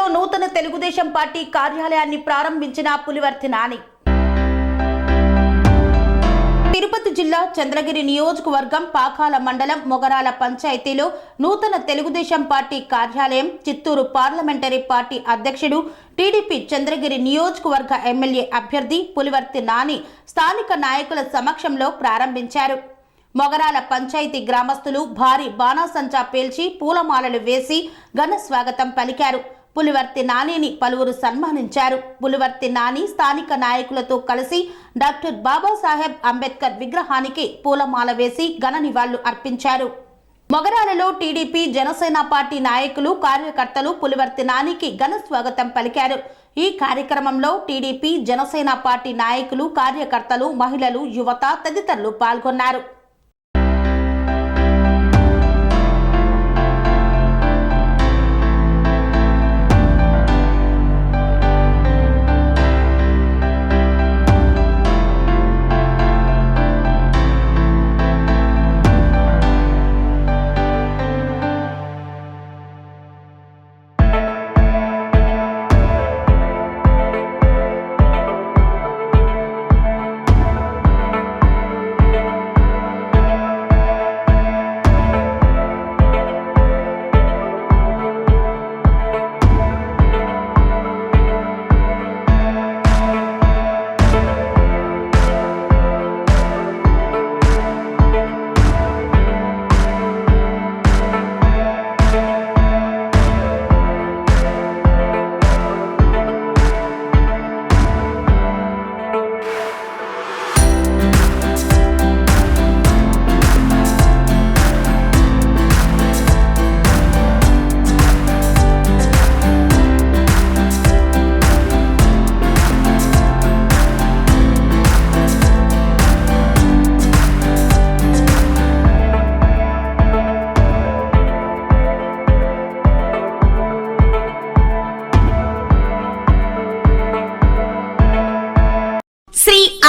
ఢిల్లీలో నూతన తెలుగుదేశం పార్టీ కార్యాలయాన్ని ప్రారంభించిన పులివర్తి నాని. తిరుపతి జిల్లా చంద్రగిరి నియోజకవర్గం పాకాల మండలం మొగరాల పంచాయతీలో నూతన తెలుగుదేశం పార్టీ కార్యాలయం చిత్తూరు పార్లమెంటరీ పార్టీ అధ్యక్షుడు టీడీపీ చంద్రగిరి నియోజకవర్గ ఎమ్మెల్యే అభ్యర్థి పులివర్తి నాని స్థానిక నాయకుల సమక్షంలో ప్రారంభించారు. మొగరాల పంచాయతీ గ్రామస్తులు భారీ బాణాసంచా పేల్చి పూలమాలలు వేసి ఘన స్వాగతం పలికారు. పులివర్తి నానిని పలువురు సన్మానించారు. పులివర్తి నాని స్థానిక నాయకులతో కలిసి డాక్టర్ బాబాసాహెబ్ అంబేద్కర్ విగ్రహానికి పూలమాల వేసి ఘన నివాళులు అర్పించారు. మొగరాలలో టీడీపీ జనసేన పార్టీ నాయకులు కార్యకర్తలు పులివర్తి నానికి ఘన స్వాగతం పలికారు. ఈ కార్యక్రమంలో టీడీపీ జనసేన పార్టీ నాయకులు కార్యకర్తలు మహిళలు యువత తదితరులు పాల్గొన్నారు.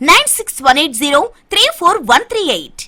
Nine six one eight zero three four one three eight